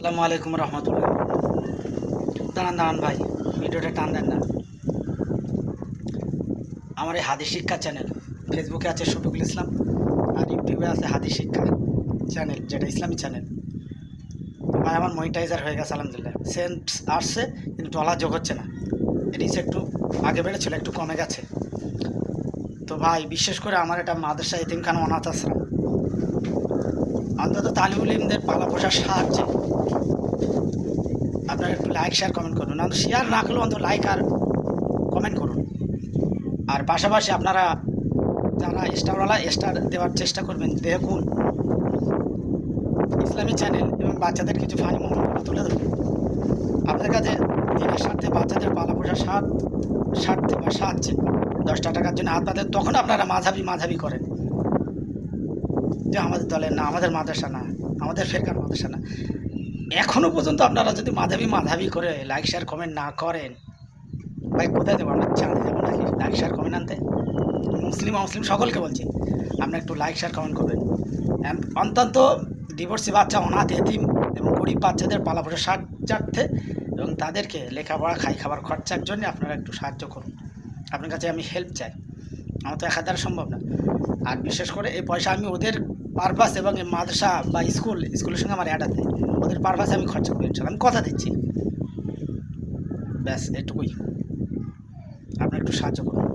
সালামু আলাইকুম রহমতুল্লাহ। দাঁড়ান দাঁড়ান ভাই, ভিডিওটা টান দেন না। আমার এই হাদি শিক্ষা চ্যানেল ফেসবুকে আছে শফিকুল ইসলাম আর ইউটিউবে আছে হাদি শিক্ষা চ্যানেল, যেটা ইসলামী চ্যানেল। ভাই, আমার মনিটাইজার হয়ে গেছে, আলহামদুলিল্লাহ। সেন্ট আসছে, কিন্তু ডলার যোগ হচ্ছে না। রিচ একটু আগে বেড়েছিল, একটু কমে গেছে। তো ভাই, বিশেষ করে আমার এটা মাদ্রাসা এতিমখানা অনাথ আশ্রম। অন্তত তালিবুল ইমদের পালা পোষার সাহায্যে আপনারা একটু লাইক শেয়ার কমেন্ট করুন। অন্তত শেয়ার না করলেও অন্তত লাইক আর কমেন্ট করুন। আর পাশাপাশি আপনারা যারা স্টারওয়ালা স্টার দেওয়ার চেষ্টা করবেন, দেখুন। ইসলামী চ্যানেল এবং বাচ্চাদের কিছু ফানি মোমেন্টগুলো তুলে ধরুন। আপনাদের কাছে দিনের স্বার্থে বাচ্চাদের পালা পোষার স্বাদ, স্বার্থে বা সাহায্যে দশটা টাকার জন্য হাত পাতেন তখন আপনারা মাঝাবি মাঝাবি করেন। যে আমাদের দলের না, আমাদের মাদ্রাসা না, আমাদের ফেরকার মাদ্রাসা না। এখনও পর্যন্ত আপনারা যদি মাধাবি মাধাবি করে লাইক শেয়ার কমেন্ট না করেন, ভাই কোথায় দেবো? আমরা চাঁদে যাব নাকি? লাইক শেয়ার কমেন্ট আনতে? মুসলিম মুসলিম সকলকে বলছি আপনারা একটু লাইক শেয়ার কমেন্ট করবেন। অন্তত ডিভোর্সি বাচ্চা, অনাথ, এতিম এবং গরিব বাচ্চাদের পালাপোষা সাহায্যার্থে এবং তাদেরকে লেখাপড়া, খাই খাবার খরচার জন্য আপনারা একটু সাহায্য করুন। আপনার কাছে আমি হেল্প চাই। আমার তো একা দ্বারা সম্ভব না। আর বিশেষ করে এই পয়সা আমি ওদের পারপাস এবং এই মাদ্রাসা বা স্কুল স্কুলের সঙ্গে আমার অ্যাড আছে। ওদের পারপাসে আমি খরচা করি ইনশাল্লাহ। আমি কথা দিচ্ছি। ব্যাস, এটুকুই। আপনার একটু সাহায্য করুন।